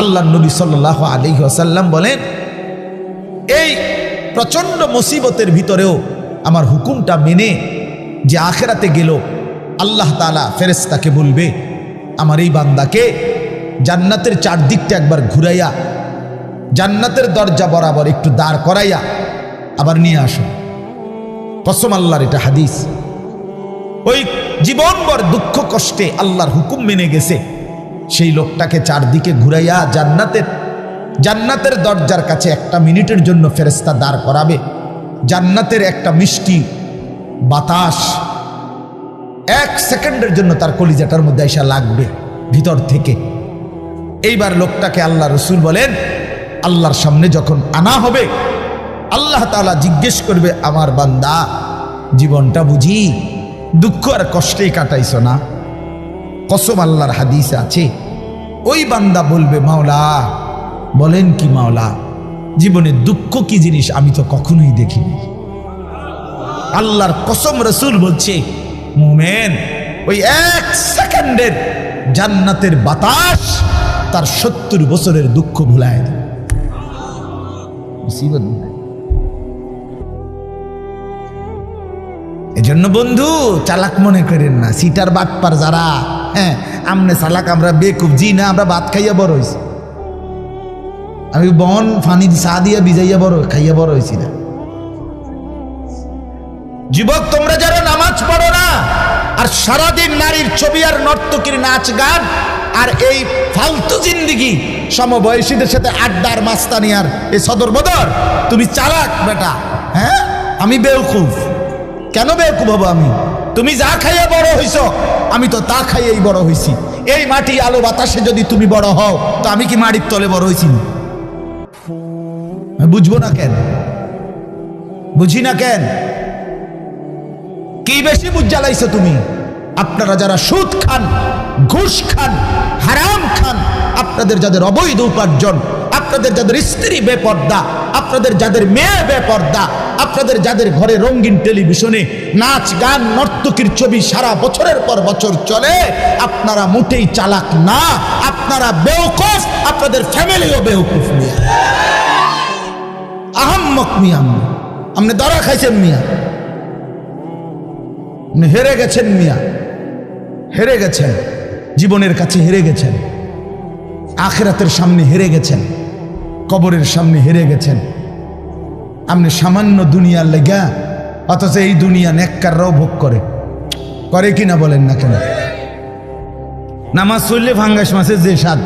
আল্লাহ নবী সাল্লাহ আলী আসাল্লাম বলেন, এই প্রচণ্ড মুসিবতের ভিতরেও আমার হুকুমটা মেনে যে আখেরাতে গেল, আল্লাহ তালা ফেরেস্তাকে বলবে, আমার এই বান্দাকে জান্নাতের চারদিকটা একবার ঘুরাইয়া, জান্নাতের দরজা বরাবর একটু দাঁড় করাইয়া আবার নিয়ে আসো। কসম আল্লাহর এটা হাদিস। ওই জীবনভর দুঃখ কষ্টে আল্লাহর হুকুম মেনে গেছে। সেই লোকটাকে চারদিকে ঘুরাইয়া জান্নাতের জান্নাতের দরজার কাছে একটা মিনিটের জন্য ফেরেস্তা দাঁড় করাবে। জান্নাতের একটা মিষ্টি বাতাস এক সেকেন্ডের জন্য তার কলিজাটার মধ্যে এসা লাগবে ভিতর থেকে। এইবার লোকটাকে আল্লাহ রসুল বলেন, আল্লাহর সামনে যখন আনা হবে, আল্লাহ তাআলা জিজ্ঞেস করবে, আমার বান্দা, জীবনটা বুঝি? দুঃখ আর কষ্টেই কাটাইছ না? কসম আল্লাহর হাদিস আছে। ওই বান্দা বলবে, মাওলা, বলেন কি মাওলা, জীবনে দুঃখ কি জিনিস আমি তো কখনোই দেখিনি। আল্লাহর কসম রসুল বলছে, মোমেন, ওই এক সেকেন্ডের জান্নাতের বাতাস তার সত্তর বছরের দুঃখ ভুলায়। এজন্য বন্ধু, চালাক মনে করেন না, সিটার বাটপার যারা হ্যাঁ আমনে সালাক, আমরা বেকুব, জি না, আমরা ভাত খাইয়া বড় হয়েছি আমি বন, ফানি চা দিয়া ভিজাইয়া বড়, খাইয়া বড় হয়েছি না। যুবক, তোমরা যারা নামাজ পড়ো না, আর সারাদিন নারীর ছবি আর নর্তকীর নাচ গান, আর এই ফালতু জিন্দিগি সমবয়সীদের সাথে আড্ডার মাস্তানি আর এই সদর বদর, তুমি চালাক বেটা হ্যাঁ? আমি বেউকুফ। কেন বেউকুফ হব আমি? তুমি যা খাইয়া বড় হইছ, আমি তো তা খাইয়েই বড় হইছি। এই মাটি আলো বাতাসে যদি তুমি বড় হও, তো আমি কি মাটির তলে বড় হইছি? বুঝব না কেন? বুঝি না কেন? কি বেশি বুঝ জ্বালাইছো তুমি? আপনারা যারা সুদ খান, ঘুষ খান, হারাম খান, আপনাদের যাদের অবৈধ উপার্জন, আপনাদের যাদের স্ত্রী বেপর্দা, আপনাদের যাদের মেয়ে বেপর্দা আপনাদের যাদের ঘরে রঙিন টেলিভিশনে নাচ, গান, নর্তকীর ছবি সারা বছরের পর বছর চলে, আপনারা মোটেই চালাক না, আপনারা বেউকুফ আপনাদের ফ্যামিলিও বেউকুফ মিয়া। আহাম্মক মিয়া আপনি দরা খাইছেন মিয়া। আপনি হেরে গেছেন মিয়া। হেরে গেছেন। জীবনের কাছে হেরে গেছেন। আখেরাতের সামনে হেরে গেছেন। কবরের সামনে হেরে গেছেন। আপনি সামান্য দুনিয়ার লেগা, অথচ এই দুনিয়া নেককাররাও ভোগ করে। করে কিনা বলেন না কেন? নামাজ চললে ভাঙ্গাস মাছের যে স্বাদ।